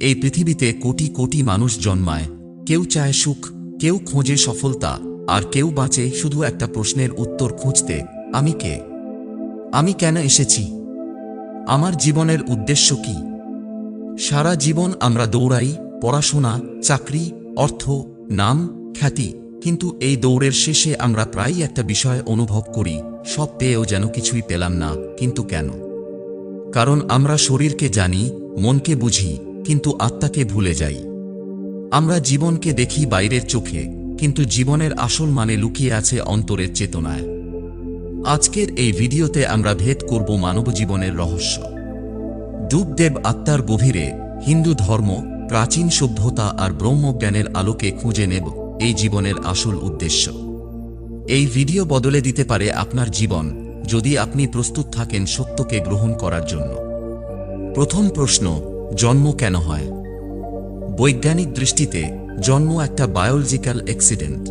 এই পৃথিবীতে কোটি কোটি মানুষ জন্মায়। কেউ চায় সুখ, কেউ খোঁজে সফলতা, আর কেউ বাঁচে শুধু একটা প্রশ্নের উত্তর খুঁজতে, আমি কে? আমি কেন এসেছি? আমার জীবনের উদ্দেশ্য কি? সারা জীবন আমরা দৌড়াই, পড়াশোনা, চাকরি, অর্থ, নাম, খ্যাতি, কিন্তু এই দৌড়ের শেষে আমরা প্রায়ই একটা বিষয় অনুভব করি, সব পেয়েও যেন কিছুই পেলাম না, কিন্তু কেন? কারণ আমরা শরীরকে জানি, মনকে বুঝি কিন্তু আত্মাকে ভুলে যাই। আমরা জীবনকে দেখি বাইরের চোখে, কিন্তু জীবনের আসল মানে লুকিয়ে আছে অন্তরের চেতনায়। আজকের এই ভিডিওতে আমরা ভেদ করব মানব জীবনের রহস্য। ডুবদেব আত্মার গভীরে হিন্দু ধর্ম, প্রাচীন সভ্যতা আর ব্রহ্মজ্ঞানের আলোকে খুঁজে নেব এই জীবনের আসল উদ্দেশ্য। এই ভিডিও বদলে দিতে পারে আপনার জীবন যদি আপনি প্রস্তুত থাকেন সত্যকে গ্রহণ করার জন্য। প্রথম প্রশ্ন জন্ম কেন হয়? বৈজ্ঞানিক দৃষ্টিতে জন্ম একটা বায়োলজিক্যাল অ্যাক্সিডেন্ট।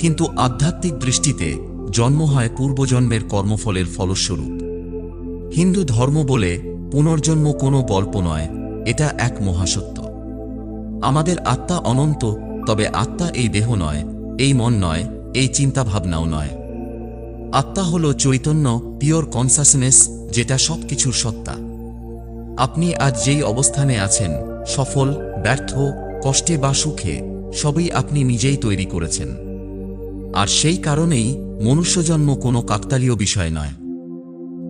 কিন্তু আধ্যাত্মিক দৃষ্টিতে জন্ম হয় পূর্বজন্মের কর্মফলের ফলস্বরূপ। হিন্দু ধর্ম বলে পুনর্জন্ম কোনো গল্প নয়, এটা এক মহাসত্য। আমাদের আত্মা অনন্ত, তবে আত্মা এই দেহ নয়, এই মন নয়, এই চিন্তাভাবনাও নয়। আত্মা হল চৈতন্য পিওর কনসাসনেস যেটা সবকিছুর সত্তা। আপনি আজ যেই অবস্থানে আছেন, সফল, ব্যর্থ, কষ্টে বা সুখে, সবই আপনি নিজেই তৈরি করেছেন। আর সেই কারণেই মনুষ্যজন্ম কোনো কাকতালীয় বিষয় নয়।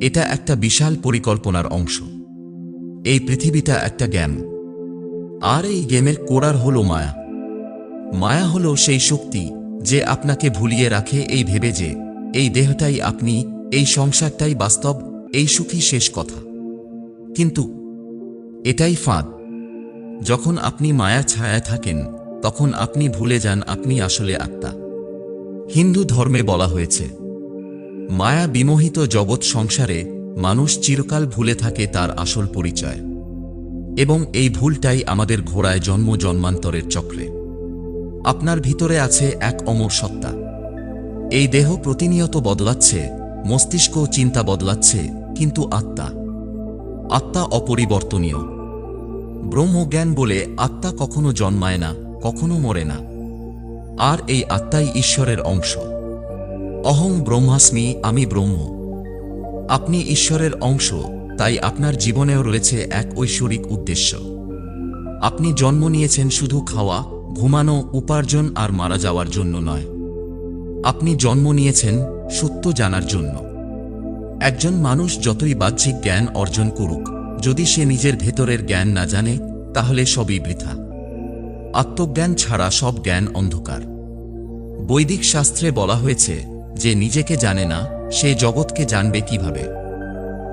এটা একটা বিশাল পরিকল্পনার অংশ। এই পৃথিবীটা একটা গেম আর এই গেমের কোরার হল মায়া। মায়া হল সেই শক্তি যে আপনাকে ভুলিয়ে রাখে এই ভেবে যে, এই দেহটাই আপনি, এই সংসারটাই বাস্তব, এই সুখী শেষ কথা। কিন্তু এটাই ফাঁদ। যখন আপনি মায়া ছায়ায় থাকেন, তখন আপনি ভুলে যান আপনি আসলে আত্মা। হিন্দু ধর্মে বলা হয়েছে, মায়া বিমোহিত জগৎ সংসারে মানুষ চিরকাল ভুলে থাকে তার আসল পরিচয়। এবং এই ভুলটাই আমাদের ঘোড়ায় জন্ম জন্মান্তরের চক্রে। আপনার ভিতরে আছে এক অমর সত্তা। এই দেহ প্রতিনিয়ত বদলাচ্ছে, মস্তিষ্ক চিন্তা বদলাচ্ছে, কিন্তু আত্মা আত্মা অপরিবর্তনীয়। ব্রহ্মজ্ঞান বলে আত্মা কখনো জন্মায় না, কখনো মরে না। আর এই আত্মাই ঈশ্বরের অংশ। অহং ব্রহ্মাস্মি আমি ব্রহ্ম। আপনি ঈশ্বরের অংশ, তাই আপনার জীবনেও রয়েছে এক ঐশ্বরিক উদ্দেশ্য। আপনি জন্ম নিয়েছেন শুধু খাওয়া, ঘুমানো, উপার্জন আর মারা যাওয়ার জন্য নয়। আপনি জন্ম নিয়েছেন সত্য জানার জন্য। একজন মানুষ যতই বাহ্যিক জ্ঞান অর্জন করুক, যদি সে নিজের ভেতরের জ্ঞান না জানে, তাহলে সবই বৃথা। আত্মজ্ঞান ছাড়া সব জ্ঞান অন্ধকার। বৈদিক শাস্ত্রে বলা হয়েছে যে নিজেকে জানে না, সে জগৎকে জানবে কীভাবে।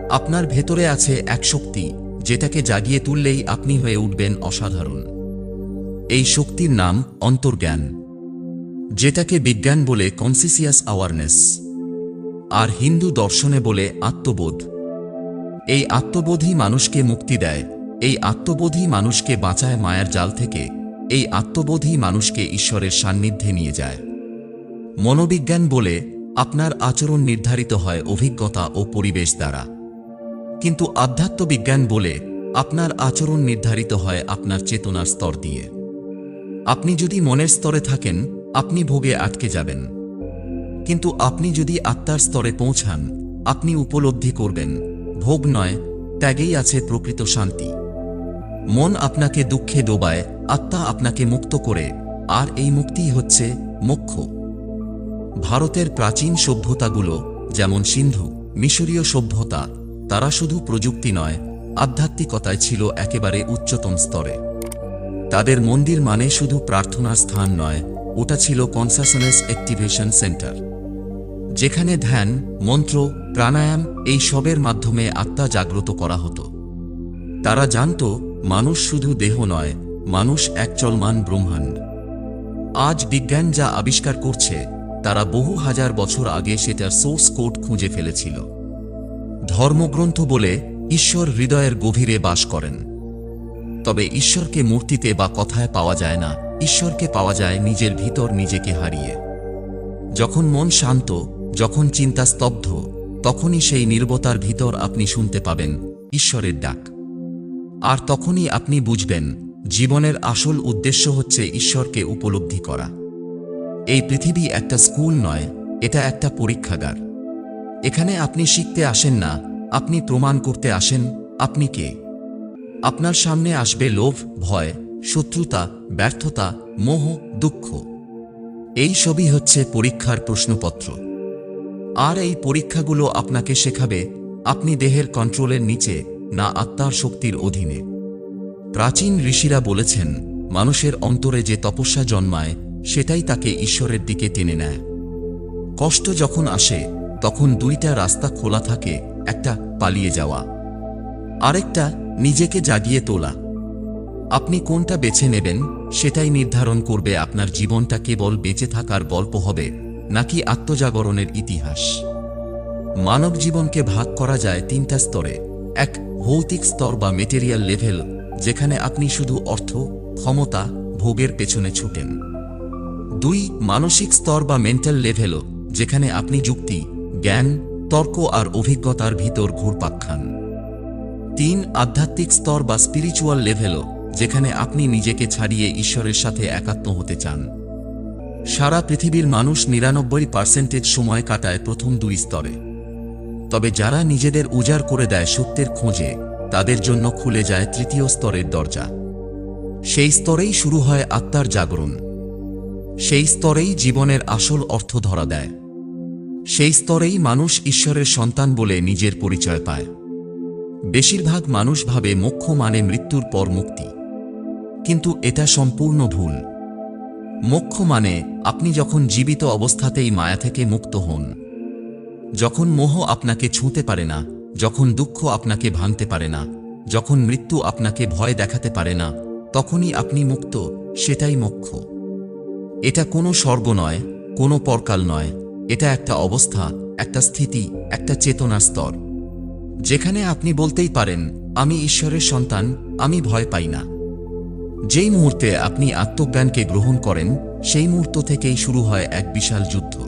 আপনার ভেতরে আছে এক শক্তি, যেটাকে জাগিয়ে তুললেই আপনি হয়ে উঠবেন অসাধারণ। এই শক্তির নাম অন্তর্জ্ঞান, যেটাকে বিজ্ঞান বলে কনসিসিয়াস অ্যাওয়ারনেস আর হিন্দু দর্শনে বলে আত্মবোধ। এই আত্মবোধই মানুষকে মুক্তি দেয়, এই আত্মবোধই মানুষকে বাঁচায় মায়ার জাল থেকে, এই আত্মবোধই মানুষকে ঈশ্বরের সান্নিধ্যে নিয়ে যায়। মনোবিজ্ঞান বলে, আপনার আচরণ নির্ধারিত হয় অভিজ্ঞতা ও পরিবেশ দ্বারা। কিন্তু আধ্যাত্মবিজ্ঞান বলে, আপনার আচরণ নির্ধারিত হয় আপনার চেতনার স্তর দিয়ে। আপনি যদি মনের স্তরে থাকেন, আপনি ভোগে আটকে যাবেন। কিন্তু আপনি যদি আত্মার স্তরে পৌঁছান, আপনি উপলব্ধি করবেন, ভোগ নয়, ত্যাগেই আছে প্রকৃত শান্তি। মন আপনাকে দুঃখে ডোবায়, আত্মা আপনাকে মুক্ত করে, আর এই মুক্তিই হচ্ছে মোক্ষ। ভারতের প্রাচীন সভ্যতাগুলো, যেমন সিন্ধু, মিশরীয় সভ্যতা, তারা শুধু প্রযুক্তি নয়, আধ্যাত্মিকতায় ছিল একেবারে উচ্চতম স্তরে। তাদের মন্দির মানে শুধু প্রার্থনার স্থান নয়, ওটা ছিল কনসাসনেস অ্যাক্টিভেশন সেন্টার। যেখানে ধ্যান, মন্ত্র, প্রাণায়াম এই সবের মাধ্যমে আত্মা জাগ্রত করা হতো। তারা জানত, মানুষ শুধু দেহ নয়, মানুষ এক চলমান ব্রহ্মাণ্ড। আজ বিজ্ঞান যা আবিষ্কার করছে, তারা বহু হাজার বছর আগে সেটার সোর্স কোড খুঁজে ফেলেছিল। ধর্মগ্রন্থ বলে, ঈশ্বর হৃদয়ের গভীরে বাস করেন। তবে ঈশ্বরকে মূর্তিতে বা কথায় পাওয়া যায় না, ঈশ্বরকে পাওয়া যায় নিজের ভিতর নিজেকে হারিয়ে। যখন মন শান্ত যখন চিন্তা স্তব্ধ, তখনই সেই নির্বতার ভিতর আপনি শুনতে পাবেন, ঈশ্বরের ডাক। আর তখনই আপনি বুঝবেন, জীবনের আসল উদ্দেশ্য হচ্ছে ঈশ্বরকে উপলব্ধি করা। এই পৃথিবী একটা স্কুল নয়, এটা একটা পরীক্ষাগার। এখানে আপনি শিখতে আসেন না, আপনি প্রমাণ করতে আসেন, আপনি কে? আপনার সামনে আসবে লোভ, ভয়, শত্রুতা, ব্যর্থতা, মোহ, দুঃখ। এই সবই হচ্ছে পরীক্ষার প্রশ্নপত্র। আর এই পরীক্ষাগুলো আপনাকে শেখাবে, আপনি দেহের কন্ট্রোলের নিচে, না আত্মার শক্তির অধীনে। প্রাচীন ঋষিরা বলেছেন, মানুষের অন্তরে যে তপস্যা জন্মায়, সেটাই তাকে ঈশ্বরের দিকে টেনে নেয়। কষ্ট যখন আসে, তখন দুইটা রাস্তা খোলা থাকে, একটা পালিয়ে যাওয়া। আরেকটা নিজেকে জাগিয়ে তোলা। আপনি কোনটা বেছে নেবেন, সেটাই নির্ধারণ করবে আপনার জীবনটা কেবল বেঁচে থাকার গল্প হবে। নাকি আত্মজাগরণের ইতিহাস? মানব জীবনকে ভাগ করা যায় তিনটা স্তরে। এক, ভৌতিক স্তর বা মেটেরিয়াল লেভেল যেখানে আপনি শুধু অর্থ, ক্ষমতা, ভোগের পেছনে ছুটেন। দুই, মানসিক স্তর বা মেন্টাল লেভেল যেখানে আপনি যুক্তি, জ্ঞান, তর্ক আর অভিজ্ঞতার ভিতর ঘুরপাক খান। তিন, আধ্যাত্মিক স্তর বা স্পিরিচুয়াল লেভেল যেখানে আপনি নিজেকে ছাড়িয়ে ঈশ্বরের সাথে একাত্ম হতে চান। সারা পৃথিবীর মানুষ নিরানব্বই পার্সেন্টেজ সময় কাটায় প্রথম দুই স্তরে। তবে যারা নিজেদের উজাড় করে দেয় সত্যের খোঁজে, তাদের জন্য খুলে যায় তৃতীয় স্তরের দরজা। সেই স্তরেই শুরু হয় আত্মার জাগরণ। সেই স্তরেই জীবনের আসল অর্থ ধরা দেয়। সেই স্তরেই মানুষ ঈশ্বরের সন্তান বলে নিজের পরিচয় পায়। বেশিরভাগ মানুষ ভাবে মোক্ষ মানে মৃত্যুর পর মুক্তি। কিন্তু এটা সম্পূর্ণ ভুল। মোক্ষ মানে আপনি যখন জীবিত অবস্থাতেই মায়া থেকে মুক্ত হন। যখন মোহ আপনাকে ছুঁতে পারে না, যখন দুঃখ আপনাকে ভাঙতে পারে না, যখন মৃত্যু আপনাকে ভয় দেখাতে পারে না, তখনই আপনি মুক্ত, সেটাই মোক্ষ। এটা কোনো স্বর্গ নয়, কোনো পরকাল নয়, এটা একটা অবস্থা, একটা স্থিতি, একটা চেতনার স্তর। যেখানে আপনি বলতেই পারেন, আমি ঈশ্বরের সন্তান, আমি ভয় পাই না। যেই মুহূর্তে আপনি আত্মজ্ঞানকে গ্রহণ করেন, সেই মুহূর্ত থেকেই শুরু হয় এক বিশাল যুদ্ধ।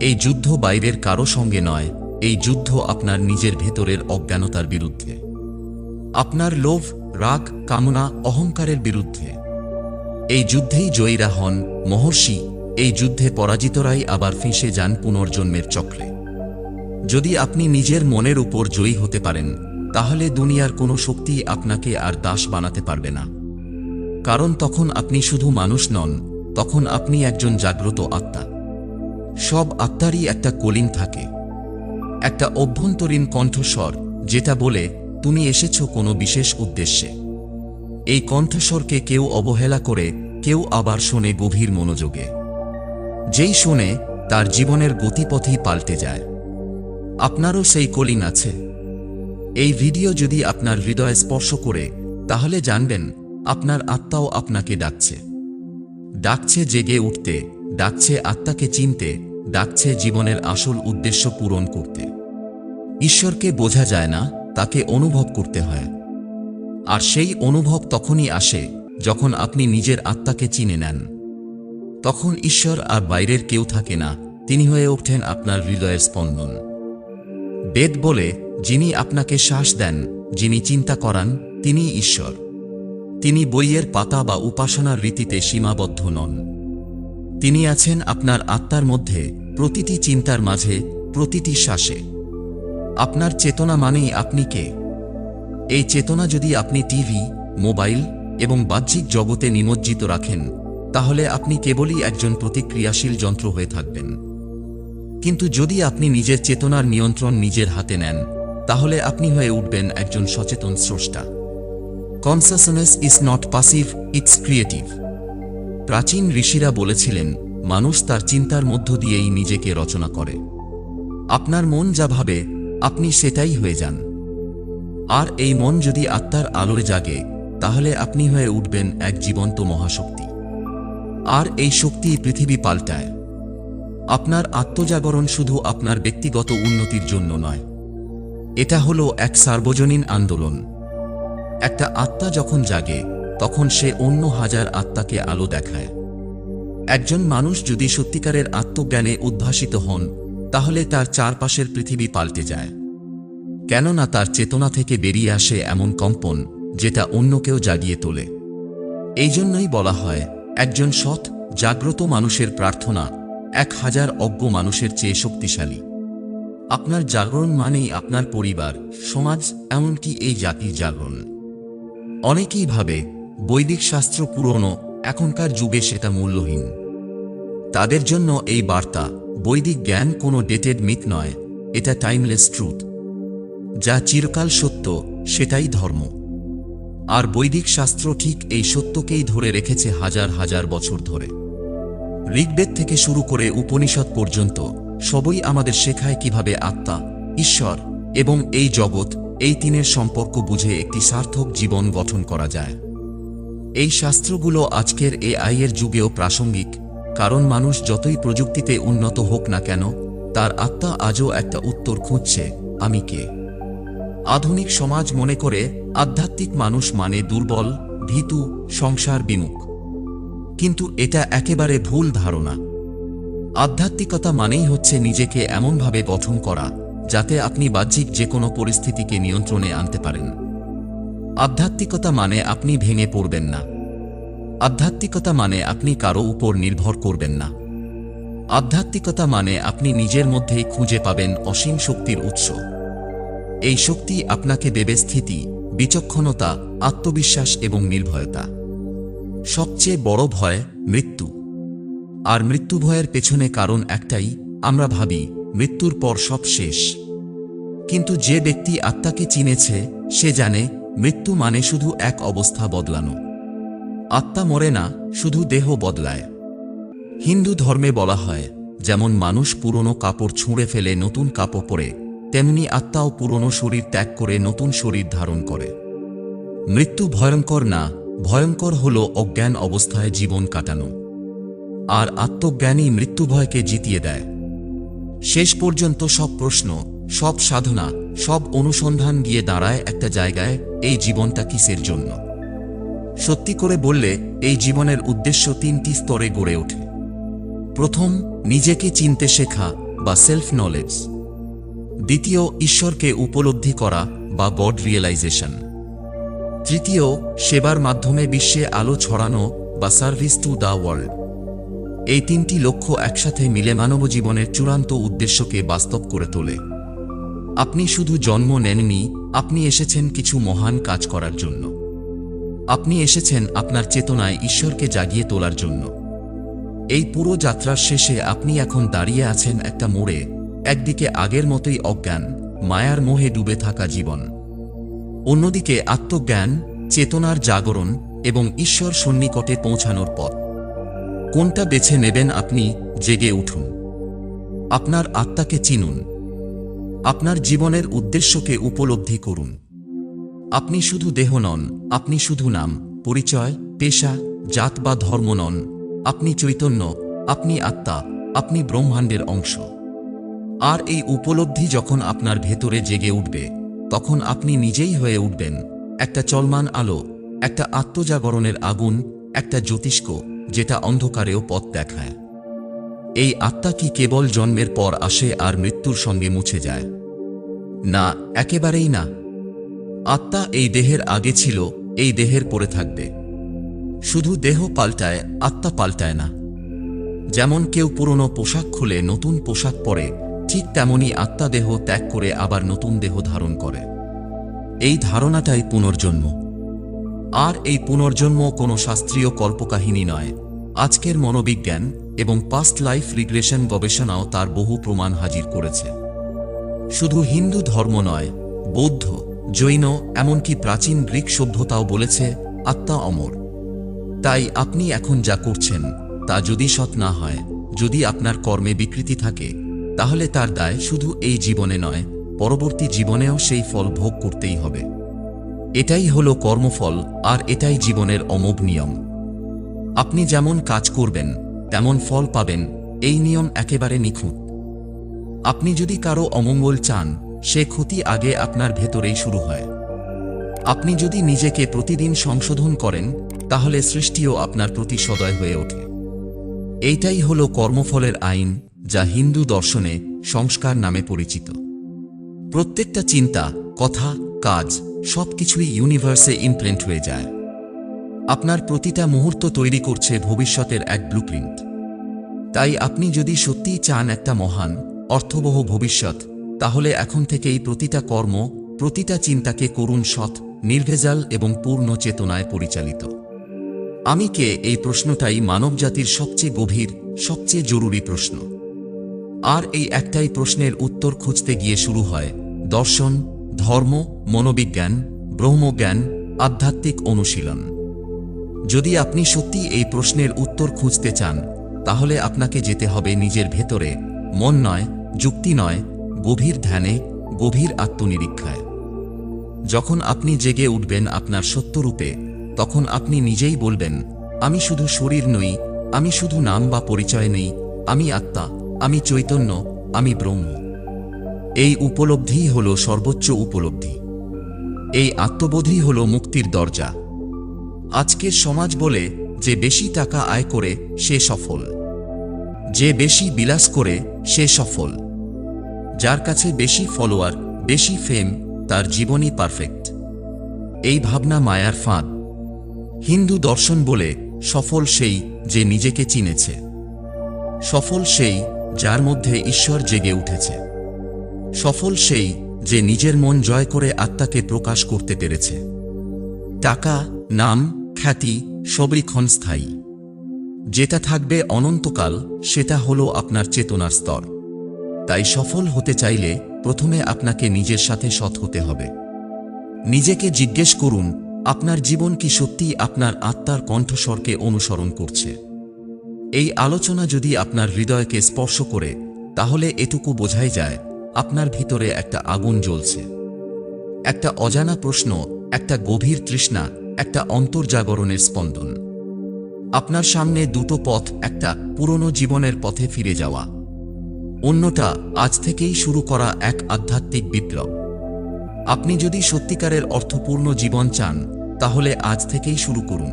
এই যুদ্ধ বাইরের কারও সঙ্গে নয়, এই যুদ্ধ আপনার নিজের ভেতরের অজ্ঞানতার বিরুদ্ধে। আপনার লোভ, রাগ, কামনা, অহংকারের বিরুদ্ধে। এই যুদ্ধেই জয়ীরা হন, মহর্ষি, এই যুদ্ধে পরাজিতরাই আবার ফেঁসে যান পুনর্জন্মের চক্রে। যদি আপনি নিজের মনের উপর জয়ী হতে পারেন, তাহলে দুনিয়ার কোনো শক্তি আপনাকে আর দাস বানাতে পারবে না। কারণ তখন আপনি শুধু মানুষ নন, তখন আপনি একজন জাগ্রত আত্মা। সব আত্মারই একটা কলিন থাকে। একটা অভ্যন্তরীণ কণ্ঠস্বর, যেটা বলে, তুমি এসেছ কোনো বিশেষ উদ্দেশ্যে। এই কণ্ঠস্বরকে কেউ অবহেলা করে, কেউ আবার শোনে গভীর মনোযোগে। যেই শোনে, তার জীবনের গতিপথই পাল্টে যায়। আপনারও সেই কলিন আছে। এই ভিডিও যদি আপনার হৃদয় স্পর্শ করে, তাহলে জানবেন আপনার আত্মাও আপনাকে ডাকছে। ডাকছে জেগে উঠতে, ডাকছে আত্মাকে চিনতে, ডাকছে জীবনের আসল উদ্দেশ্য পূরণ করতে। ঈশ্বরকে বোঝা যায় না, তাকে অনুভব করতে হয়। আর সেই অনুভব তখনই আসে, যখন আপনি নিজের আত্মাকে চিনে নেন। তখন ঈশ্বর আর বাইরের কেউ থাকে না, তিনি হয়ে ওঠেন আপনার হৃদয়ের স্পন্দন। বেদ বলে, যিনি আপনাকে শ্বাস দেন, যিনি চিন্তা করান তিনি ঈশ্বর। তিনি বইয়ের পাতা বা উপাসনার রীতিতে সীমাবদ্ধ নন। তিনি আছেন আপনার আত্মার মধ্যে প্রতিটি চিন্তার মাঝে, প্রতিটি শ্বাসে। আপনার চেতনা মানেই আপনি কে। এই চেতনা যদি আপনি টিভি, মোবাইল এবং বাহ্যিক জগতে নিমজ্জিত রাখেন, তাহলে আপনি কেবলই একজন প্রতিক্রিয়াশীল যন্ত্র হয়ে থাকবেন। কিন্তু যদি আপনি নিজের চেতনার নিয়ন্ত্রণ নিজের হাতে নেন, তাহলে আপনি হয়ে উঠবেন একজন সচেতন স্রষ্টা। Consciousness is not passive it's creative প্রাচীন ঋষিরা বলেছিলেন, মানুষ তার চিন্তার মধ্য দিয়েই নিজেকে রচনা করে। আপনার মন যা ভাবে, আপনি সেটাই হয়ে যান। আর এই মন যদি আত্মার আলোয় জাগে, তাহলে আপনি হয়ে উঠবেন এক জীবন্ত মহাশক্তি। আর এই শক্তি পৃথিবী পাল্টায়। আপনার আত্মজাগরণ শুধু আপনার ব্যক্তিগত উন্নতির জন্য নয়। এটা হলো এক সার্বজনীন আন্দোলন। একটা আত্মা যখন জাগে, তখন সে অন্য হাজার আত্মাকে আলো দেখায়। একজন মানুষ যদি সত্যিকারের আত্মজ্ঞানে উদ্ভাসিত হন, তাহলে তার চারপাশের পৃথিবী পাল্টে যায়। কেননা তার চেতনা থেকে বেরিয়ে আসে এমন কম্পন, যেটা অন্যকেও জাগিয়ে তোলে। এই জন্যই বলা হয়, একজন সৎ, জাগ্রত মানুষের প্রার্থনা এক হাজার অজ্ঞ মানুষের চেয়ে শক্তিশালী। আপনার জাগরণ মানেই আপনার পরিবার, সমাজ, এমনকি এই জাতির জাগরণ। অনেকেই ভাবে বৈদিক শাস্ত্র পুরনো, এখনকার যুগে সেটা মূল্যহীন। তাদের জন্য এই বার্তা, বৈদিক জ্ঞান কোনো ডেটেড মিথ নয়, এটা টাইমলেস ট্রুথ। যা চিরকাল সত্য, সেটাই ধর্ম। আর বৈদিক শাস্ত্র ঠিক এই সত্যকেই ধরে রেখেছে হাজার হাজার বছর ধরে। ঋগ্বেদ থেকে শুরু করে উপনিষদ পর্যন্ত সবই আমাদের শেখায় কীভাবে আত্মা, ঈশ্বর এবং এই জগৎ এই তিনের সম্পর্ক বুঝে একটি সার্থক জীবন গঠন করা যায়। এই শাস্ত্রগুলো আজকের এ আইয়ের যুগেও প্রাসঙ্গিক, কারণ মানুষ যতই প্রযুক্তিতে উন্নত হোক না কেন, তার আত্মা আজও একটা উত্তর খুঁজছে, আমি কে? আধুনিক সমাজ মনে করে আধ্যাত্মিক মানুষ মানে দুর্বল, ভীতু, সংসার বিমুখ। কিন্তু এটা একেবারে ভুল ধারণা। আধ্যাত্মিকতা মানেই হচ্ছে নিজেকে এমনভাবে গঠন করা যাতে আপনি বাহ্যিক যে কোনো পরিস্থিতিকে নিয়ন্ত্রণে আনতে পারেন। আধ্যাত্মিকতা মানে আপনি ভেঙে পড়বেন না। আধ্যাত্মিকতা মানে আপনি কারও উপর নির্ভর করবেন না। আধ্যাত্মিকতা মানে আপনি নিজের মধ্যেই খুঁজে পাবেন অসীম শক্তির উৎস। এই শক্তি আপনাকে দেবে স্থিতি, বিচক্ষণতা, আত্মবিশ্বাস এবং নির্ভয়তা। সবচেয়ে বড় ভয় মৃত্যু। আর মৃত্যু ভয়ের পেছনে কারণ একটাই, আমরা ভাবি, মৃত্যুর পর সব শেষ। কিন্তু যে ব্যক্তি আত্মাকে চিনেছে, সে জানে মৃত্যু মানে শুধু এক অবস্থা বদলানো। আত্মা মরে না, শুধু দেহ বদলায়। হিন্দু ধর্মে বলা হয়, যেমন মানুষ পুরনো কাপড় ছুঁড়ে ফেলে নতুন কাপড় পরে, তেমনি আত্মাও পুরনো শরীর ত্যাগ করে নতুন শরীর ধারণ করে। মৃত্যু ভয়ঙ্কর না, ভয়ঙ্কর হল অজ্ঞান অবস্থায় জীবন কাটানো। আর আত্মজ্ঞানই মৃত্যুভয়কে জিতিয়ে দেয়। শেষ পর্যন্ত সব প্রশ্ন সব সাধনা, সব অনুসন্ধান গিয়ে দাঁড়ায় একটা জায়গায় এই জীবনটা কিসের জন্য? সত্যি করে বললে, এই জীবনের উদ্দেশ্য তিনটি স্তরে গড়ে ওঠে। প্রথম, নিজেকে চিনতে শেখা বা সেলফ নলেজ দ্বিতীয়, ঈশ্বরকে উপলব্ধি করা বা গড রিয়েলাইজেশন তৃতীয়, সেবার মাধ্যমে বিশ্বে আলো ছড়ানো বা সার্ভিস টু দ্য ওয়ার্ল্ড এই তিনটি লক্ষ্য একসাথে মিলে মানব জীবনের চূড়ান্ত উদ্দেশ্যকে বাস্তব করে তোলে। আপনি শুধু জন্ম নেননি, আপনি এসেছেন কিছু মহান কাজ করার জন্য। আপনি এসেছেন আপনার চেতনায় ঈশ্বরকে জাগিয়ে তোলার জন্য। এই পুরো যাত্রার শেষে আপনি এখন দাঁড়িয়ে আছেন একটা মোড়ে, একদিকে আগের মতোই অজ্ঞান, মায়ার মোহে ডুবে থাকা জীবন। অন্যদিকে আত্মজ্ঞান, চেতনার জাগরণ এবং ঈশ্বর সন্নিকটে পৌঁছানোর পথ। কোনটা বেছে নেবেন আপনি, জেগে উঠুন। আপনার আত্মাকে চিনুন। আপনার জীবনের উদ্দেশ্যকে উপলব্ধি করুন। আপনি শুধু দেহ নন, আপনি শুধু নাম, পরিচয়, পেশা, জাত বা ধর্ম নন। আপনি চৈতন্য, আপনি আত্মা, আপনি ব্রহ্মাণ্ডের অংশ। আর এই উপলব্ধি যখন আপনার ভেতরে জেগে উঠবে, তখন আপনি নিজেই হয়ে উঠবেন। একটা চলমান আলো, একটা আত্মজাগরণের আগুন, একটা জ্যোতিষ্ক, যেটা অন্ধকারেও পথ দেখায়। এই আত্মা কি কেবল জন্মের পর আসে আর মৃত্যুর সঙ্গে মুছে যায়? না, একেবারেই না। আত্মা এই দেহের আগে ছিল, এই দেহের পরে থাকবে। শুধু দেহ পাল্টায়, আত্মা পাল্টায় না। যেমন কেউ পুরনো পোশাক খুলে নতুন পোশাক পরে, ঠিক তেমনি আত্মা দেহ ত্যাগ করে আবার নতুন দেহ ধারণ করে। এই ধারণাটাই পুনর্জন্ম। আর এই পুনর্জন্ম কোনো শাস্ত্রীয় কল্পকাহিনী নয়। আজকের মনোবিজ্ঞান এবং পাস্ট লাইফ রিগ্রেশন গবেষণাও তার বহু প্রমাণ হাজির করেছে। শুধু হিন্দু ধর্ম নয়, বৌদ্ধ, জৈন, এমনকি প্রাচীন গ্রিক সভ্যতাও বলেছে, আত্মা অমর। তাই আপনি এখন যা করছেন, তা যদি সৎ না হয়, যদি আপনার কর্মে বিকৃতি থাকে, তাহলে তার দায় শুধু এই জীবনে নয়, পরবর্তী জীবনেও সেই ফল ভোগ করতেই হবে। এটাই হলো কর্মফল, আর এটাই জীবনের অমোঘ নিয়ম। আপনি যেমন কাজ করবেন তেমন ফল পাবেন, এই নিয়ম একেবারে নিখুঁত। আপনি যদি কারও অমঙ্গল চান, সে ক্ষতি আগে আপনার ভেতরেই শুরু হয়। আপনি যদি নিজেকে প্রতিদিন সংশোধন করেন, তাহলে সৃষ্টিও আপনার প্রতি সদয় হয়ে ওঠে। এইটাই হল কর্মফলের আইন, যা হিন্দু দর্শনে সংস্কার নামে পরিচিত। প্রত্যেকটা চিন্তা, কথা, কাজ সব কিছুই ইউনিভার্সে ইমপ্রিন্ট হয়ে যায়। আপনার প্রতিটা মুহূর্ত তৈরি করছে ভবিষ্যতের এক ব্লুপ্রিন্ট তাই আপনি যদি সত্যিই চান একটা মহান, অর্থবহ ভবিষ্যৎ, তাহলে এখন থেকেই প্রতিটা কর্ম, প্রতিটা চিন্তাকে করুন সৎ, নির্ভেজাল এবং পূর্ণ চেতনায় পরিচালিত। আমি কে? এই প্রশ্নটাই মানবজাতির সবচেয়ে গভীর, সবচেয়ে জরুরি প্রশ্ন। আর এই একটাই প্রশ্নের উত্তর খুঁজতে গিয়ে শুরু হয়, দর্শন, ধর্ম, মনোবিজ্ঞান, ব্রহ্মজ্ঞান, আধ্যাত্মিক অনুশীলন। যদি আপনি সত্যি এই প্রশ্নের উত্তর খুঁজতে চান, তাহলে আপনাকে যেতে হবে নিজের ভেতরে। মন নয়, যুক্তি নয়, গভীর ধ্যানে, গভীর আত্মনিরীক্ষায়। যখন আপনি জেগে উঠবেন আপনার সত্যরূপে তখন আপনি নিজেই বলবেন, আমি শুধু শরীর নই, আমি শুধু নাম বা পরিচয় নেই, আমি আত্মা, আমি চৈতন্য, আমি ব্রহ্ম। এই উপলব্ধিই হল সর্বোচ্চ উপলব্ধি। এই আত্মবোধই হল মুক্তির দরজা। আজকের সমাজ বলে যে বেশি টাকা আয় করে সে সফল। যে বেশি বিলাস করে সে সফল। যার কাছে বেশি ফলোয়ার বেশি ফেম তার জীবনই পারফেক্ট এই ভাবনা মায়ার ফাঁদ। হিন্দু দর্শন বলে সফল সেই যে নিজেকে চিনেছে। সফল সেই যার মধ্যে ঈশ্বর জেগে উঠেছে। সফল সেই যে নিজের মন জয় করে আত্মাকে প্রকাশ করতে পেরেছে। টাকা, নাম খ্যাতি সবই ক্ষণস্থায়ী। যেটা থাকবে অনন্তকাল, সেটা হলো আপনার চেতনার স্তর। তাই সফল হতে চাইলে প্রথমে আপনাকে নিজের সাথে সৎ হতে হবে। নিজেকে জিজ্ঞেস করুন, আপনার জীবন কি সত্যিই আপনার আত্মার কণ্ঠস্বরকে অনুসরণ করছে? এই আলোচনা যদি আপনার হৃদয়কে স্পর্শ করে, তাহলে এটুকু বোঝাই যায়, আপনার ভিতরে একটা আগুন জ্বলছে। একটা অজানা প্রশ্ন, একটা গভীর তৃষ্ণা একটা অন্তর্জাগরণের স্পন্দন। আপনার সামনে দুটো পথ, একটা পুরনো জীবনের পথে ফিরে যাওয়া। অন্যটা আজ থেকেই শুরু করা এক আধ্যাত্মিক বিপ্লব। আপনি যদি সত্যিকারের অর্থপূর্ণ জীবন চান, তাহলে আজ থেকেই শুরু করুন।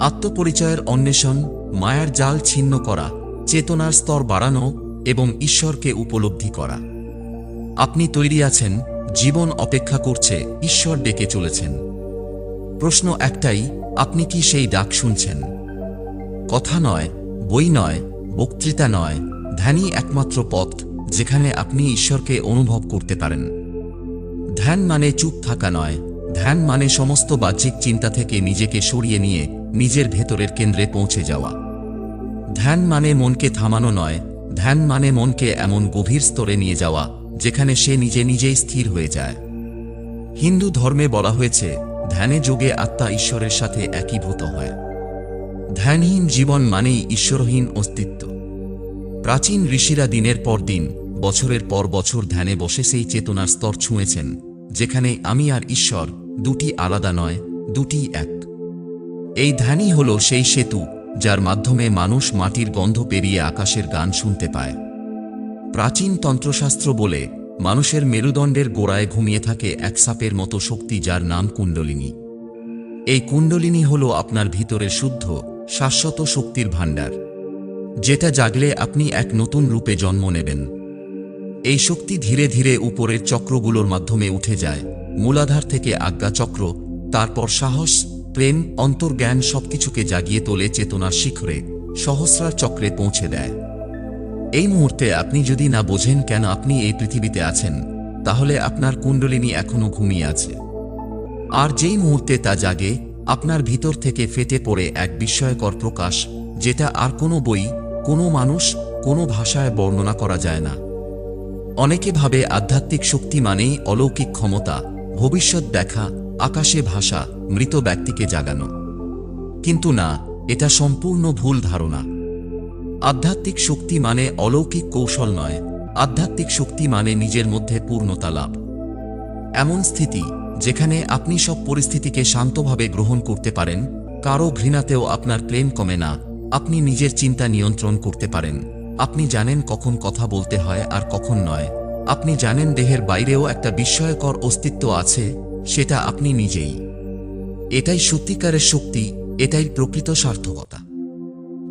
আত্মপরিচয়ের অন্বেষণ, মায়ার জাল ছিন্ন করা, চেতনার স্তর বাড়ানো এবং ঈশ্বরকে উপলব্ধি করা। আপনি তৈরি আছেন, জীবন অপেক্ষা করছে, ঈশ্বর ডেকে চলেছেন। প্রশ্ন একটাই, আপনি কি সেই ডাক শুনছেন? কথা নয়, বই নয়, বক্তৃতা নয়, ধ্যানই একমাত্র পথ যেখানে আপনি ঈশ্বরকে অনুভব করতে পারেন। ধ্যান মানে চুপ থাকা নয়, ধ্যান মানে সমস্ত বাহ্যিক চিন্তা থেকে নিজেকে সরিয়ে নিয়ে নিজের ভেতরের কেন্দ্রে পৌঁছে যাওয়া। ধ্যান মানে মনকে থামানো নয়, ধ্যান মানে মনকে এমন গভীর স্তরে নিয়ে যাওয়া, যেখানে সে নিজে নিজেই স্থির হয়ে যায়। হিন্দু ধর্মে বলা হয়েছে ধ্যানে যোগে আত্মা ঈশ্বরের সাথে একীভূত হয়। ধ্যানহীন জীবন মানেই ঈশ্বরহীন অস্তিত্ব। প্রাচীন ঋষিরা দিনের পর দিন, বছরের পর বছর ধ্যানে বসে সেই চেতনার স্তর ছুঁয়েছেন, যেখানে আমি আর ঈশ্বর দুটি আলাদা নয়, দুটি এক। এই ধ্যানই হল সেই সেতু, যার মাধ্যমে মানুষ মাটির গন্ধ পেরিয়ে আকাশের গান শুনতে পায়। প্রাচীন তন্ত্রশাস্ত্র বলে মানুষের মেরুদণ্ডের গোড়ায় ঘুমিয়ে থাকে এক সাপের মতো শক্তি যার নাম কুণ্ডলিনী। এই কুণ্ডলিনী হল আপনার ভিতরের শুদ্ধ, শাশ্বত শক্তির ভাণ্ডার, যেটা জাগলে আপনি এক নতুন রূপে জন্ম নেবেন। এই শক্তি ধীরে ধীরে উপরের চক্রগুলোর মাধ্যমে উঠে যায়, মূলাধার থেকে আজ্ঞা চক্র, তারপর সাহস, প্রেম, অন্তর্জ্ঞান সবকিছুকে জাগিয়ে তোলে চেতনার শিখরে, সহস্রার চক্রে পৌঁছে দেয়। এই মুহূর্তে আপনি যদি না বোঝেন কেন আপনি এই পৃথিবীতে আছেন, তাহলে আপনার কুণ্ডলিনী এখনও ঘুমিয়ে আছে। আর যেই মুহূর্তে তা জাগে, আপনার ভিতর থেকে ফেটে পড়ে এক বিস্ময়কর প্রকাশ, যেটা আর কোনো বই, কোনো মানুষ, কোনো ভাষায় বর্ণনা করা যায় না। অনেকে ভাবে আধ্যাত্মিক শক্তি মানেই অলৌকিক ক্ষমতা, ভবিষ্যৎ দেখা, আকাশে ভাষা, মৃত ব্যক্তিকে জাগানো। কিন্তু না, এটা সম্পূর্ণ ভুল ধারণা। আধ্যাত্মিক শক্তি মানে অলৌকিক কৌশল নয়, আধ্যাত্মিক শক্তি মানে নিজের মধ্যে পূর্ণতা লাভ। এমন স্থিতি যেখানে আপনি সব পরিস্থিতিকে শান্তভাবে গ্রহণ করতে পারেন কারও ঘৃণাতেও আপনার প্রেম কমে না, আপনি নিজের চিন্তা নিয়ন্ত্রণ করতে পারেন। আপনি জানেন কখন কথা বলতে হয় আর কখন নয়। আপনি জানেন দেহের বাইরেও একটা বিস্ময়কর অস্তিত্ব আছে, সেটা আপনি নিজেই। এটাই সত্যিকারের শক্তি, এটাই প্রকৃত সার্থকতা।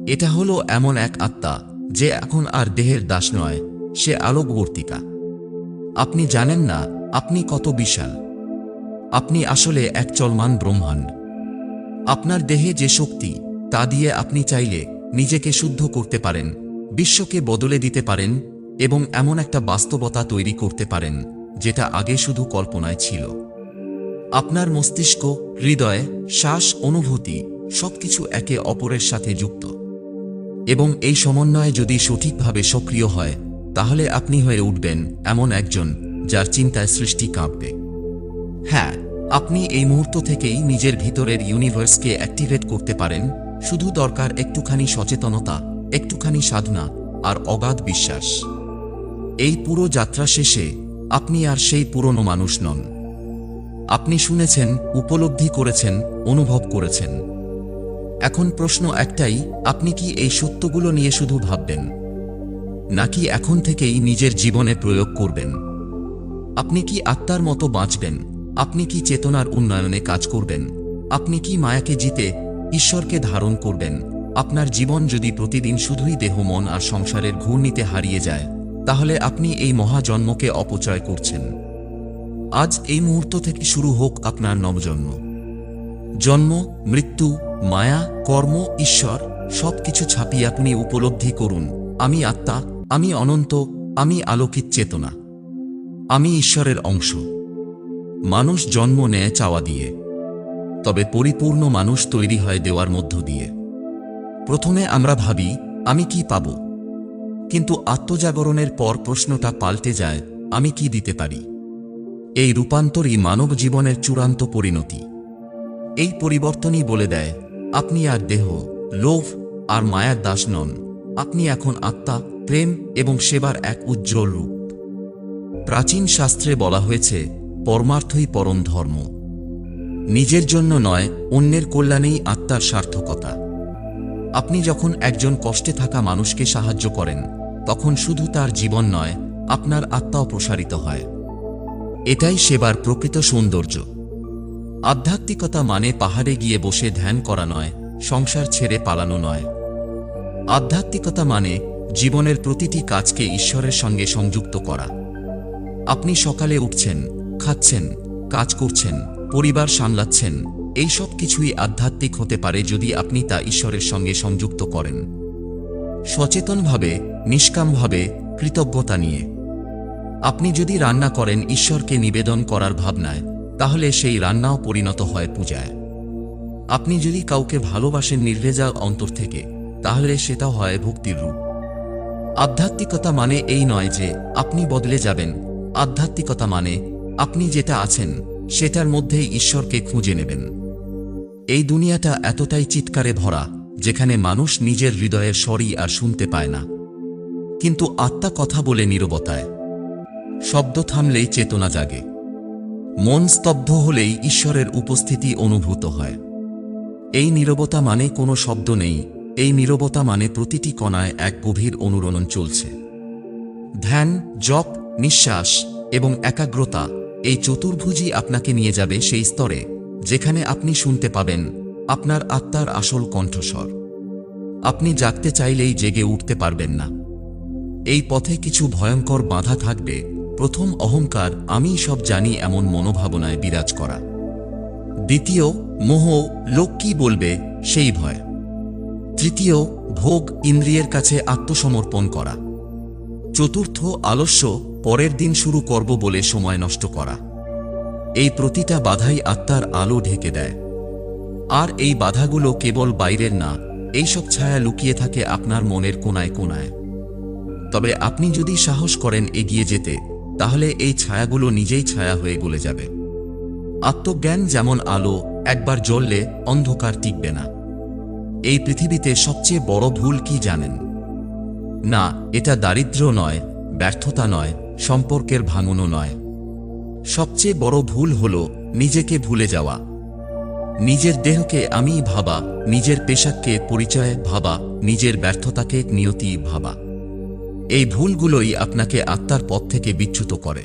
এটা হলো এমন এক আত্মা যে এখন আর দেহের দাস নয়, সে আলোকবর্তিকা। আপনি জানেন না, আপনি কত বিশাল। আপনি আসলে এক চলমান ব্রহ্মাণ্ড। আপনার দেহে যে শক্তি, তা দিয়ে আপনি চাইলে নিজেকে শুদ্ধ করতে পারেন, বিশ্বকে বদলে দিতে পারেন এবং এমন একটা বাস্তবতা তৈরি করতে পারেন যেটা আগে শুধু কল্পনায় ছিল। আপনার মস্তিষ্ক, হৃদয়, শ্বাস, অনুভূতি সবকিছু একে অপরের সাথে যুক্ত। এবং এই সমন্বয় যদি সঠিকভাবে সক্রিয় হয়, তাহলে আপনি হয়ে উঠবেন এমন একজন যার চিন্তায় সৃষ্টি কাঁপবে। হ্যাঁ আপনি এই মুহূর্ত থেকেই নিজের ভিতরের ইউনিভার্সকে অ্যাক্টিভেট করতে পারেন, শুধু দরকার একটুখানি সচেতনতা, একটুখানি সাধনা আর অগাধ বিশ্বাস। এই পুরো যাত্রা শেষে আপনি আর সেই পুরনো মানুষ নন। আপনি শুনেছেন, উপলব্ধি করেছেন, অনুভব করেছেন। এখন প্রশ্ন একটাই, আপনি কি এই সত্যগুলো নিয়ে শুধু ভাববেন? নাকি এখন থেকেই নিজের জীবনে প্রয়োগ করবেন? আপনি কি আত্মার মতো বাঁচবেন? আপনি কি চেতনার উন্নয়নে কাজ করবেন? আপনি কি মায়াকে জিতে ঈশ্বরকে ধারণ করবেন? আপনার জীবন যদি প্রতিদিন শুধুই দেহ, মন আর সংসারের ঘূর্ণিতে হারিয়ে যায়, তাহলে আপনি এই মহাজন্মকে অপচয় করছেন। আজ এই মুহূর্ত থেকে শুরু হোক আপনার নবজন্ম। জন্ম, মৃত্যু মায়া, কর্ম, ঈশ্বর, সবকিছু ছাপিয়ে আপনি উপলব্ধি করুন, আমি আত্মা, আমি অনন্ত, আমি আলোকিত চেতনা। আমি ঈশ্বরের অংশ। মানুষ জন্ম নেয় চাওয়া দিয়ে। তবে পরিপূর্ণ মানুষ তৈরি হয় দেওয়ার মধ্য দিয়ে। প্রথমে আমরা ভাবি, আমি কি পাব? কিন্তু আত্মজাগরণের পর প্রশ্নটা পাল্টে যায়, আমি কি দিতে পারি? এই রূপান্তরই মানব জীবনের চূড়ান্ত পরিণতি। এই পরিবর্তনই বলে দেয় আপনি আর দেহ, লোভ আর মায়ার দাস নন। আপনি এখন আত্মা, প্রেম এবং সেবার এক উজ্জ্বল রূপ। প্রাচীন শাস্ত্রে বলা হয়েছে, পরমার্থই পরম ধর্ম। নিজের জন্য নয়, অন্যের কল্যাণেই আত্মার সার্থকতা। আপনি যখন একজন কষ্টে থাকা মানুষকে সাহায্য করেন, তখন শুধু তার জীবন নয়, আপনার আত্মাও প্রসারিত হয়। এটাই সেবার প্রকৃত সৌন্দর্য। আধ্যাত্মিকতা মানে পাহাড়ে গিয়ে বসে ধ্যান করা নয়, সংসার ছেড়ে পালানো নয়। আধ্যাত্মিকতা মানে জীবনের প্রতিটি কাজকে ঈশ্বরের সঙ্গে সংযুক্ত করা। আপনি সকালে উঠছেন, খাচ্ছেন, কাজ করছেন, পরিবার সামলাচ্ছেন, এই সব কিছুই আধ্যাত্মিক হতে পারে যদি আপনি তা ঈশ্বরের সঙ্গে সংযুক্ত করেন। সচেতনভাবে, নিষ্কামভাবে, কৃতজ্ঞতা নিয়ে। আপনি যদি রান্না করেন, ঈশ্বরকে নিবেদন করার ভাবনায় তাহলে সেই রান্নাও পরিণত হয় পূজায়। আপনি যদি কাউকে ভালোবাসেন নির্ভেজাল অন্তর থেকে, তাহলে সেটা হয় ভক্তির রূপ। আধ্যাত্মিকতা মানে এই নয় যে আপনি বদলে যাবেন। আধ্যাত্মিকতা মানে আপনি যেটা আছেন, সেটার মধ্যেই ঈশ্বরকে খুঁজে নেবেন। এই দুনিয়াটা এতটাই চিৎকারে ভরা, যেখানে মানুষ নিজের হৃদয়ের স্বরই আর শুনতে পায় না। কিন্তু আত্মা কথা বলে নীরবতায়। শব্দ থামলেই চেতনা জাগে। মন স্তব্ধ হলেই ঈশ্বরের উপস্থিতি অনুভূত হয়। এই নীরবতা মানে কোনো শব্দ নেই, এই নীরবতা মানে প্রতিটি কণায় এক গভীর অনুরণন চলছে। ধ্যান, জপ, নিঃশ্বাস এবং একাগ্রতা এই চতুর্ভুজই আপনাকে নিয়ে যাবে সেই স্তরে, যেখানে আপনি শুনতে পাবেন আপনার আত্মার আসল কণ্ঠস্বর। আপনি জাগতে চাইলেই জেগে উঠতে পারবেন না। এই পথে কিছু ভয়ঙ্কর বাধা থাকবে প্রথম অহংকার আমি সব জানি এমন মনোভাবনায় বিরাজ করা। দ্বিতীয়, মোহ, লোক কি বলবে, সেই ভয়। তৃতীয়, ভোগ ইন্দ্রিয়ের কাছে আত্মসমর্পণ করা। চতুর্থ, আলস্য, পরের দিন শুরু করব বলে সময় নষ্ট করা। এই প্রতিটা বাধাই আত্মার আলো ঢেকে দেয়। আর এই বাধাগুলো কেবল বাইরের না, এইসব ছায়া লুকিয়ে থাকে আপনার মনের কোনায় কোনায়। তবে আপনি যদি সাহস করেন এগিয়ে যেতে তাহলে এই ছায়াগুলো নিজেই ছায়া হয়ে গলে যাবে। আত্মজ্ঞান যেমন আলো, একবার জ্বললে অন্ধকার টিকবে না। এই পৃথিবীতে সবচেয়ে বড় ভুল কি জানেন? না, এটা দারিদ্র্য নয়, ব্যর্থতা নয়, সম্পর্কের ভাঙনও নয়। সবচেয়ে বড় ভুল হল নিজেকে ভুলে যাওয়া। নিজের দেহকে আমি ভাবা, নিজের পেশাকে পরিচয় ভাবা, নিজের ব্যর্থতাকে নিয়তি ভাবা। এই ভুলগুলোই আপনাকে আত্মার পথ থেকে বিচ্যুত করে।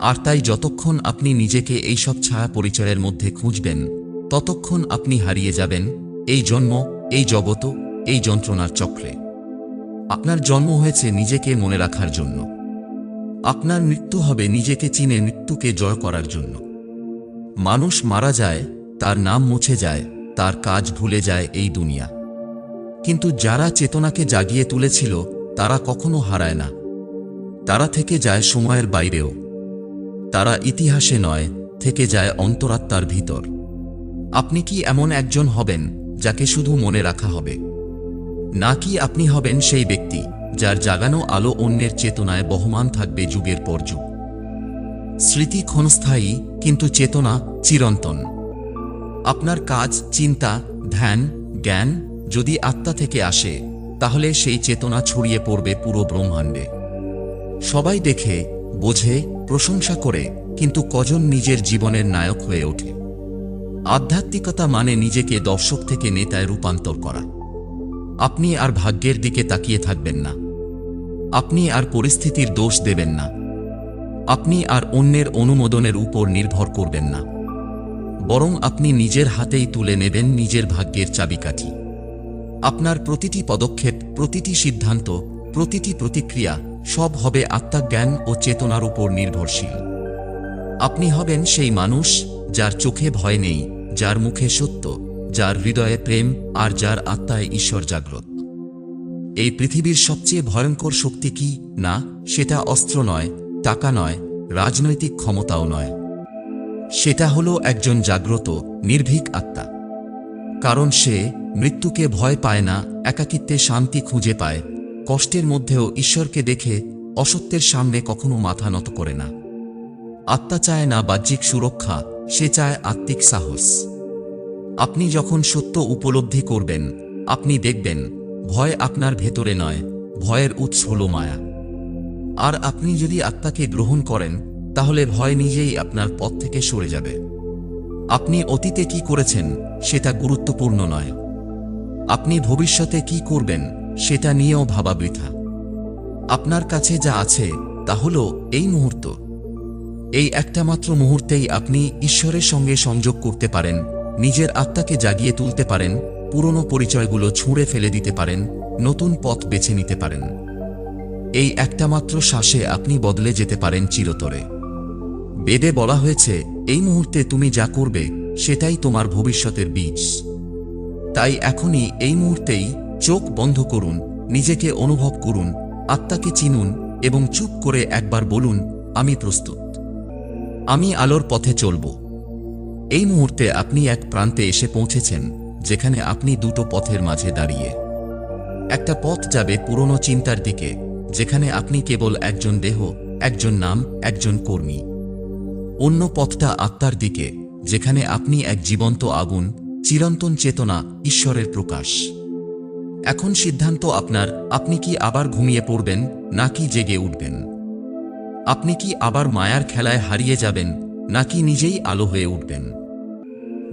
আর তাই যতক্ষণ আপনি নিজেকে এইসব ছায়া পরিচয়ের মধ্যে খুঁজবেন, ততক্ষণ আপনি হারিয়ে যাবেন এই জন্ম, এই জগত এই যন্ত্রণার চক্রে। আপনার জন্ম হয়েছে নিজেকে মনে রাখার জন্য। আপনার মৃত্যু হবে নিজেকে চিনে মৃত্যুকে জয় করার জন্য। মানুষ মারা যায়, তার নাম মুছে যায়, তার কাজ ভুলে যায় এই দুনিয়া। কিন্তু যারা চেতনাকে জাগিয়ে তুলেছিল তারা কখনো হারায় না। তারা থেকে যায় সময়ের বাইরেও। তারা ইতিহাসে নয়, থেকে যায় অন্তরাত্মার ভিতর। আপনি কি এমন একজন হবেন, যাকে শুধু মনে রাখা হবে? নাকি আপনি হবেন সেই ব্যক্তি, যার জাগানো আলো অন্যের চেতনায় বহমান থাকবে যুগের পর যুগ? স্মৃতি ক্ষণস্থায়ী, কিন্তু চেতনা চিরন্তন। আপনার কাজ, চিন্তা, ধ্যান, জ্ঞান যদি আত্মা থেকে আসে তাহলে সেই চেতনা ছড়িয়ে পড়বে পুরো ব্রহ্মাণ্ডে। সবাই দেখে, বোঝে, প্রশংসা করে, কিন্তু কজন নিজের জীবনের নায়ক হয়ে ওঠে। আধ্যাত্মিকতা মানে নিজেকে দর্শক থেকে নেতায় রূপান্তর করা। আপনি আর ভাগ্যের দিকে তাকিয়ে থাকবেন না। আপনি আর পরিস্থিতির দোষ দেবেন না। আপনি আর অন্যের অনুমোদনের উপর নির্ভর করবেন না। বরং আপনি নিজের হাতেই তুলে নেবেন নিজের ভাগ্যের চাবিকাঠি। আপনার প্রতিটি পদক্ষেপ, প্রতিটি সিদ্ধান্ত, প্রতিটি প্রতিক্রিয়া সব হবে আত্মাজ্ঞান ও চেতনার উপর নির্ভরশীল। আপনি হবেন সেই মানুষ যার চোখে ভয় নেই, যার মুখে সত্য, যার হৃদয়ে প্রেম আর যার আত্মায় ঈশ্বর জাগ্রত এই পৃথিবীর সবচেয়ে ভয়ঙ্কর শক্তি কি? না, সেটা অস্ত্র নয়, টাকা নয়, রাজনৈতিক ক্ষমতাও নয়। সেটা হলো একজন জাগ্রত, নির্ভীক আত্মা। কারণ সে মৃত্যুকে ভয় পায় না, একাকিত্বে শান্তি খুঁজে পায়। কষ্টের মধ্যেও ঈশ্বরকে দেখে অসত্যের সামনে কখনো মাথা নত করে না। আত্মা চায় না বাহ্যিক সুরক্ষা, সে চায় আত্মিক সাহস। আপনি যখন সত্য উপলব্ধি করবেন, আপনি দেখবেন, ভয় আপনার ভেতরে নয়, ভয়ের উৎস হল মায়া। আর আপনি যদি আত্মাকে গ্রহণ করেন, তাহলে ভয় নিজেই আপনার পথ থেকে সরে যাবে। আপনি অতীতে কি করেছেন, সেটা গুরুত্বপূর্ণ নয়। আপনি ভবিষ্যতে কি করবেন, সেটা নিয়েও ভাবা বৃথা। আপনার কাছে যা আছে, তা হল এই মুহূর্ত। এই একটা মাত্র মুহূর্তেই আপনি ঈশ্বরের সঙ্গে সংযোগ করতে পারেন, নিজের আত্মাকে জাগিয়ে তুলতে পারেন, পুরনো পরিচয়গুলো ছুঁড়ে ফেলে দিতে পারেন, নতুন পথ বেছে নিতে পারেন। এই একটা মাত্র শ্বাসে আপনি বদলে যেতে পারেন চিরতরে। বেদে বলা হয়েছে, এই মুহূর্তে তুমি যা করবে, সেটাই তোমার ভবিষ্যতের বীজ। তাই এখনই এই মুহূর্তেই চোখ বন্ধ করুন, নিজেকে অনুভব করুন, আত্মাকে চিনুন এবং চুপ করে একবার বলুন, আমি প্রস্তুত। আমি আলোর পথে চলব। এই মুহূর্তে আপনি এক প্রান্তে এসে পৌঁছেছেন, যেখানে আপনি দুটো পথের মাঝে দাঁড়িয়ে। একটা পথ যাবে পুরনো চিন্তার দিকে, যেখানে আপনি কেবল একজন দেহ, একজন নাম, একজন কর্মী। অন্য পথটা আত্মার দিকে, যেখানে আপনি এক জীবন্ত আগুন, চিরন্তন চেতনা, ঈশ্বরের প্রকাশ। এখন সিদ্ধান্ত আপনার, আপনি কি আবার ঘুমিয়ে পড়বেন, নাকি জেগে উঠবেন? আপনি কি আবার মায়ার খেলায় হারিয়ে যাবেন, নাকি নিজেই আলো হয়ে উঠবেন?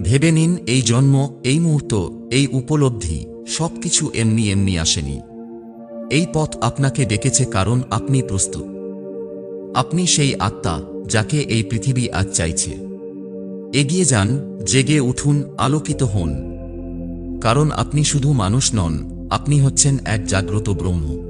ভেবে নিন, এই জন্ম, এই মুহূর্ত, এই উপলব্ধি, সবকিছু এমনি এমনি আসেনি। এই পথ আপনাকে ডেকেছে কারণ আপনি প্রস্তুত। আপনি সেই আত্মা যাকে এই পৃথিবী আজ চাইছে। এগিয়ে যান, জেগে উঠুন, আলোকিত হন। কারণ আপনি শুধু মানুষ নন, আপনি হচ্ছেন এক জাগ্রত ব্রহ্ম।